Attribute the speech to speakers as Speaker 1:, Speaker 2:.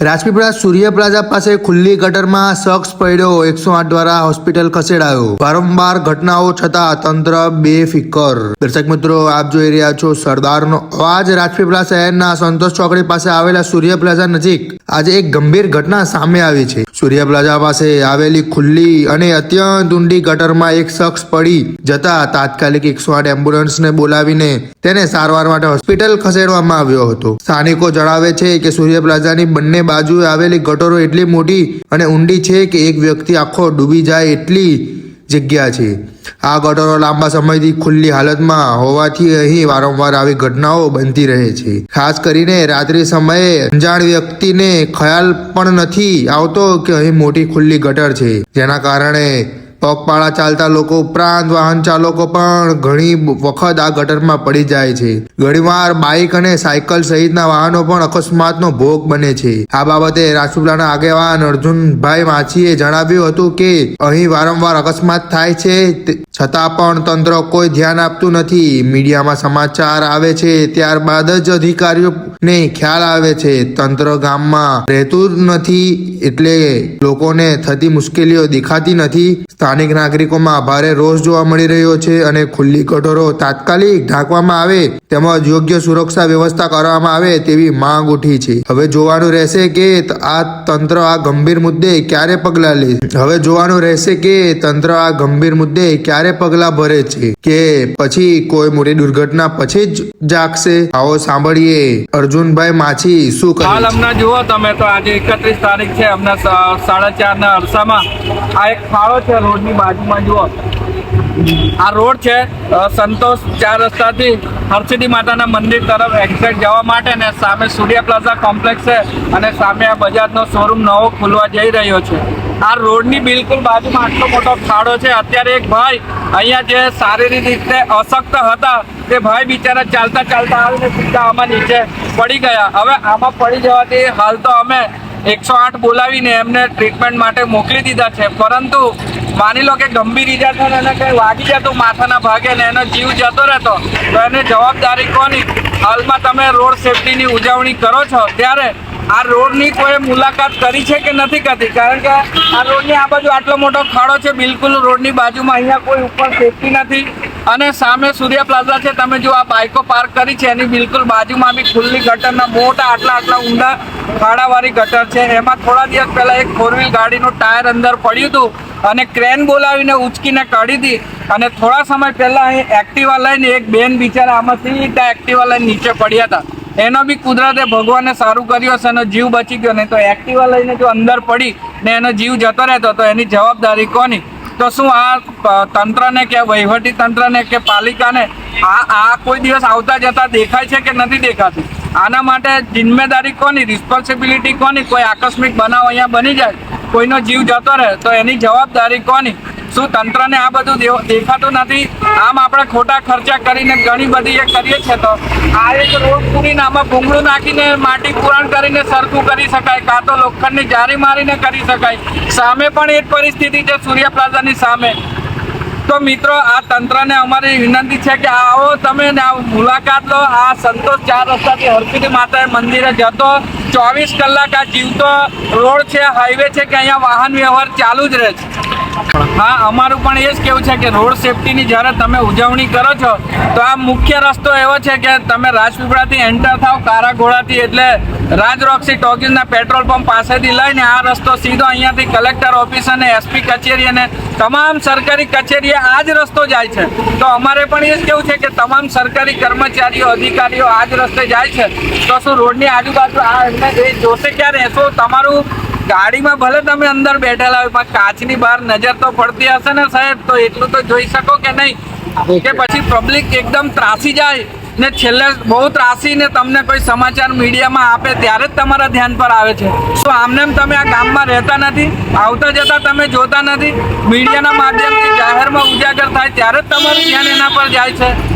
Speaker 1: રાજપીપળા સૂર્ય plaza પાસે ખુલ્લી ગટરમાં શખ્સ પડ્યો. એકસો આઠ દ્વારા હોસ્પિટલ ખસેડાયો. વારંવાર ઘટનાઓ છતાં તંત્ર બેફિકર. દર્શક મિત્રો, આપ જોઈ રહ્યા છો સરદારનો અવાજ. રાજપીપળા શહેરના સંતોષ ચોકડી પાસે આવેલા સૂર્ય પ્લાઝા નજીક આજે એક ગંભીર ઘટના સામે આવી છે. સૂર્ય પ્લાઝા પાસે આવેલી ખુલ્લી અને અત્યંત ઊંડી ગટરમાં એક શખ્સ પડી જતા તાત્કાલિક એકસો આઠ એમ્બ્યુલન્સને બોલાવીને તેને સારવાર માટે હોસ્પિટલ ખસેડવામાં આવ્યો હતો. સ્થાનિકો જણાવે છે કે સૂર્ય પ્લાઝાની બંને બાજુએ આવેલી ગટરો એટલી મોટી અને ઊંડી છે કે એક વ્યક્તિ આખો ડૂબી જાય એટલી જગ્યા છે. આ ગટરો લાંબા સમયથી ખુલ્લી હાલતમાં હોવાથી અહીં વારંવાર આવી ઘટનાઓ બનતી રહે છે. ખાસ કરીને રાત્રિ સમયે અંજાણ વ્યક્તિને ખ્યાલ પણ નથી આવતો કે અહીં મોટી ખુલ્લી ગટર છે. જેના કારણે પગપાળા ચાલતા લોકો ઉપરાંત વાહન ચાલકો પણ ઘણી વખત આ ગટરમાં પડી જાય છે. ઘણીવાર બાઇક અને સાયકલ સહિતના વાહનો પણ અકસ્માતનો ભોગ બને છે. આ બાબતે રાજપીપળાના આગેવાન અર્જુનભાઈ માછીએ જણાવ્યું હતું કે, અહીં વારંવાર અકસ્માત થાય છે છતાં પણ તંત્ર કોઈ ધ્યાન આપતું નથી. મીડિયામાં સમાચાર આવે છે, ત્યારબાદ જ અધિકારીઓને ખ્યાલ આવે છે. તંત્ર ગામમાં રહેતું નથી એટલે લોકોને થતી મુશ્કેલીઓ દેખાતી નથી. સ્થાનિક નાગરિકોમાં ભારે રોષ જોવા મળી રહ્યો છે અને ખુલ્લી કટોરો તાત્કાલિક ઢાંકવામાં આવે તેમજ યોગ્ય સુરક્ષા વ્યવસ્થા કરવામાં આવે તેવી માંગ ઉઠી છે. હવે જોવાનું રહેશે કે આ તંત્ર આ ગંભીર મુદ્દે ક્યારે પગલાં લે હવે જોવાનું રહેશે કે તંત્ર આ ગંભીર મુદ્દે ક્યારે પગલાં ભરે છે કે પછી કોઈ મોટી દુર્ઘટના પછી જ જાગશે? આવો સાંભળીએ અર્જુનભાઈ માછી શું કહે
Speaker 2: હાલ હમણાં જુઓ તમે તો આજે એકત્રીસ તારીખ છે હમણાં સાડા ચાર ના અરસામાં આ એક ફાળો છે રોડની બાજુમાં જુઓ. આ રોડ છે સંતોષ ચાર રસ્તાથી હરસિદ્ધિ માતાના મંદિર તરફ એક્ઝેક્ટ જવા માટે ને સામે સૂર્ય પ્લાઝા કોમ્પ્લેક્સ છે અને સામે આ બજાજનો શોરૂમ નવો ખુલવા જઈ રહ્યો છે. આ રોડની બિલકુલ બાજુમાં આટલો મોટો ખાડો છે. અત્યારે એક ભાઈ અહીંયા જે શારીરિક રીતે અશક્ત હતા, તે ભાઈ બિચારા ચાલતા ચાલતા આવીને સીધા આમાં નીચે પડી ગયા. હવે આમાં પડી જવાથી હાલ તો અમે એકસો આઠ બોલાવીને એમને ટ્રીટમેન્ટ માટે મોકલી દીધા છે. પરંતુ માની લો કે ગંભીર ઈજા થાય એને કંઈ વાગી જતું માથાના ભાગે ને એનો જીવ જતો રહેતો, તો એની જવાબદારી કોની? હાલમાં તમે રોડ સેફટીની ઉજવણી કરો છો, ત્યારે આ રોડની કોઈ મુલાકાત કરી છે કે નથી કરતી કારણ કે આ રોડની આ બાજુ આટલો મોટો ખાડો છે, બિલકુલ રોડની બાજુમાં અહીંયા કોઈ ઉપર સેફટી નથી. અને સામે સૂર્ય પ્લાઝા છે, તમે જો આ બાઇકો પાર્ક કરી છે, એની બિલકુલ બાજુમાં બી ખુલ્લી ગટરના મોટા આટલા આટલા ઊંડા ખાડાવાળી ગટર છે. એમાં થોડા દિવસ પહેલાં એક ફોર વ્હીલ ગાડીનું ટાયર અંદર પડ્યું હતું અને ક્રેન બોલાવીને ઉચકીને કાઢી હતી અને થોડા સમય પહેલાં અહીં એક્ટિવા લઈને એક બેન બિચારા આમાં સીધા એક્ટિવા લઈને નીચે પડ્યા હતા. એનો બી કુદરતે ભગવાને સારું કર્યું હશે એનો જીવ બચી ગયો. નહીં તો એક્ટિવા લઈને જો અંદર પડી ને એનો જીવ જતો રહેતો, તો એની જવાબદારી કોની? તો શું આ તંત્રને કે વહીવટી તંત્રને કે પાલિકાને આ આ કોઈ દિવસ આવતા જતા દેખાય છે કે નથી દેખાતી? આના માટે જિમ્મેદારી કોની? રિસ્પોન્સિબિલિટી કોની? કોઈ આકસ્મિક બનાવ અહીંયા બની જાય, કોઈનો જીવ જતો રહે, તો એની જવાબદારી કોની? શું તંત્રને આ બધું દેખાતું નથી? આમ આપણે ખોટા ખર્ચા કરીને ઘણી બધી એ કરીએ છીએ તો. આ એક રોડ પૂરીને આમાં ભૂંગળું નાખીને માટી પુરાણ કરીને સરખું કરી શકાય. કાં તો લોખંડની જારી મારીને કરી શકાય. સામે પણ એ પરિસ્થિતિ છે સૂર્ય પ્લાઝાની સામે. તો મિત્રો, આ તંત્રને અમારી વિનંતી છે કે આવો તમે મુલાકાત લો. આ સંતોષ ચાર રસ્તાથી હરસિદ્ધિ માતાએ મંદિરે જતો. ચોવીસ કલાક આ જીવતો રોડ છે હાઈવે છે, કે અહીંયા વાહન વ્યવહાર ચાલુ જ રહે છે. હા, અમારું પણ એ જ કેવું છે કે રોડ સેફટીની જ્યારે તમે ઉજવણી કરો છો, તો આ મુખ્ય રસ્તો એવો છે કે તમે રાજપીપળાથી એન્ટર થાવ કારાઘોડાથી એટલે રાજ રોક્સી ટોકીઝના પેટ્રોલ પંપ પાસેથી લઈને આ રસ્તો સીધો અહીંયાથી કલેક્ટર ઓફિસ અને એસપી કચેરી અને તમામ સરકારી કચેરીએ આ જ રસ્તો જાય છે. તો અમારે પણ એ જ કેવું છે કે તમામ સરકારી કર્મચારીઓ, અધિકારીઓ આ જ રસ્તે જાય છે. તો શું રોડની આજુબાજુ આ એમને જોશે ક્યારે? શું તમારું ગાડીમાં ભલે તમે અંદર બેઠેલા હોય, પણ કાચની બહાર નજર તો પડતી હશે ને સાહેબ? તો એટલું તો જોઈ શકો કે નહીં? કે પછી પબ્લિક એકદમ ત્રાસી જાય ને છેલ્લે બહુ ત્રાસીને તમને કોઈ સમાચાર મીડિયામાં આપે ત્યારે જ તમારા ધ્યાન પર આવે છે. શું આમને તમે આ ગામમાં રહેતા નથી? આવતા જતા તમે જોતા નથી? મીડિયાના માધ્યમથી જાહેરમાં ઉજાગર થાય ત્યારે જ તમારું ધ્યાન એના પર જાય છે.